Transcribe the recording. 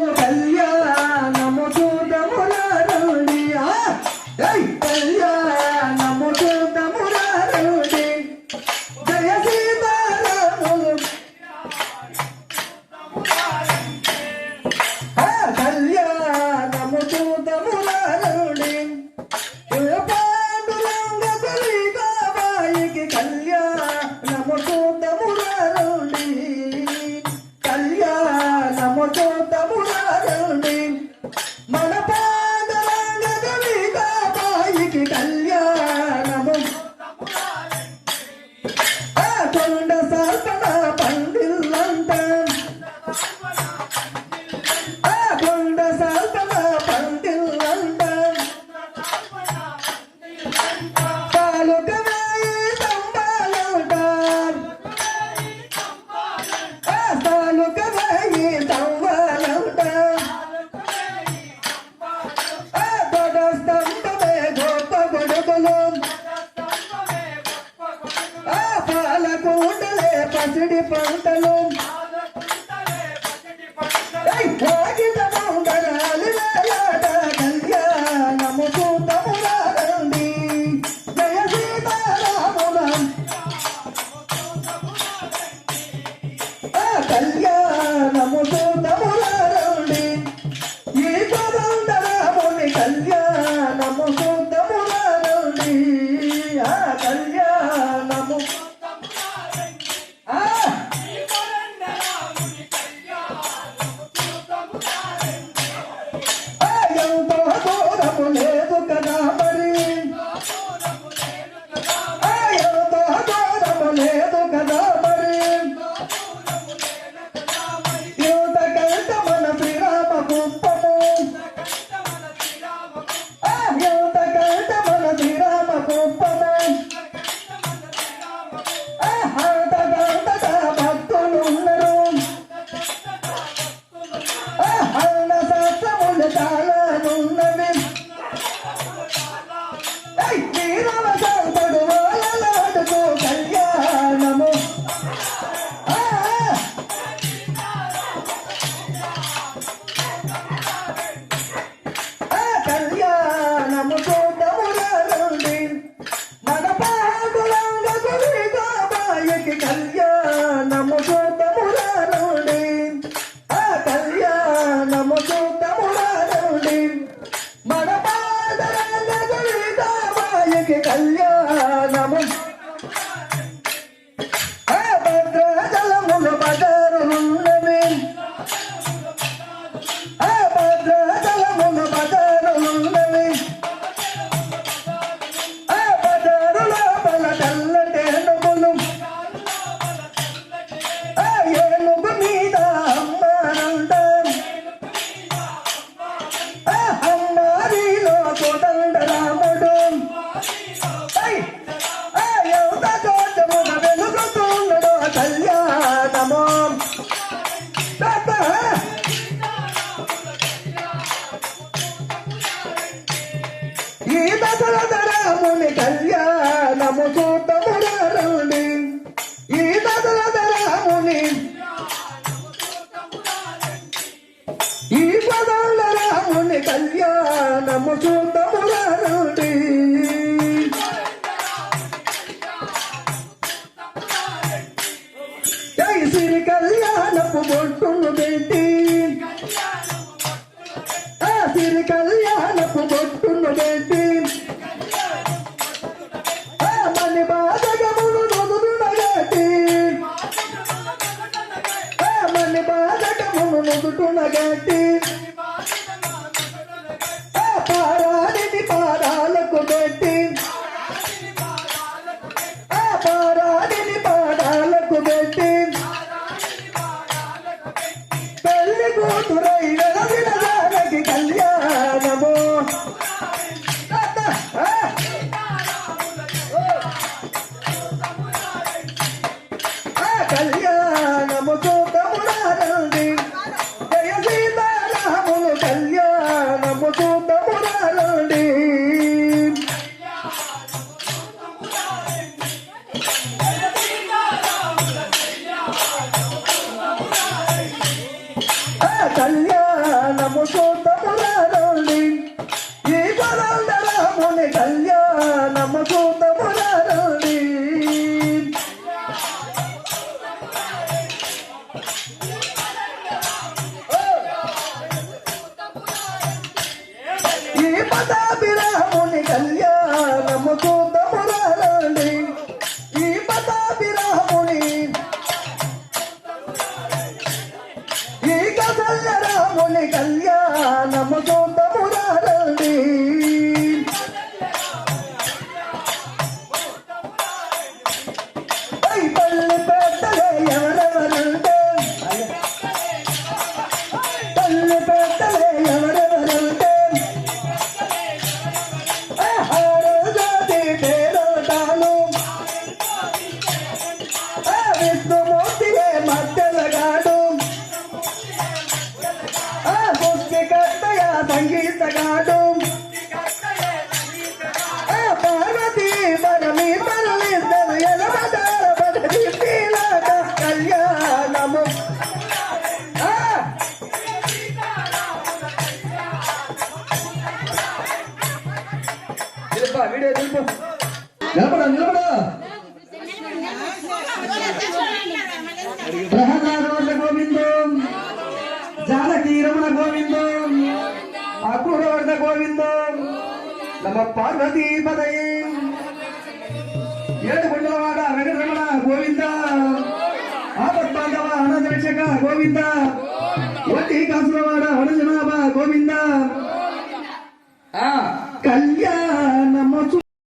una పసిడి పంటలు. పంటలే పసిడి పంటలే. కళ్యాణమో. ఈ దశల కళ్యాణము చూడమురండి ఏంటి మని బాధగమును నొదుడునగటి మని బాధగమును నొదుడునగటి పారాడిని పారాలకు పెట్టి పారాడిని పాడాలకు పెట్టి పెళ్ళి కూతురై కట్టయ సంగీతగాడు ఆ పార్వతీ పరమి పరమిద్దరు ఎలమదార పదవి పీలాట కళ్యాణము ఆ నిలబడ, వీడియో నిలుపు. నిలబడ అక్రూరవర్ధ గోవిందం నమ పార్వతీ పదయే ఏడు గుండలవాడ వెంకటరమణ గోవింద ఆపత్బాంధవ అనంతరక్షక గోవింద వడ్డీ కాసులవాడ వనజనాభ గోవింద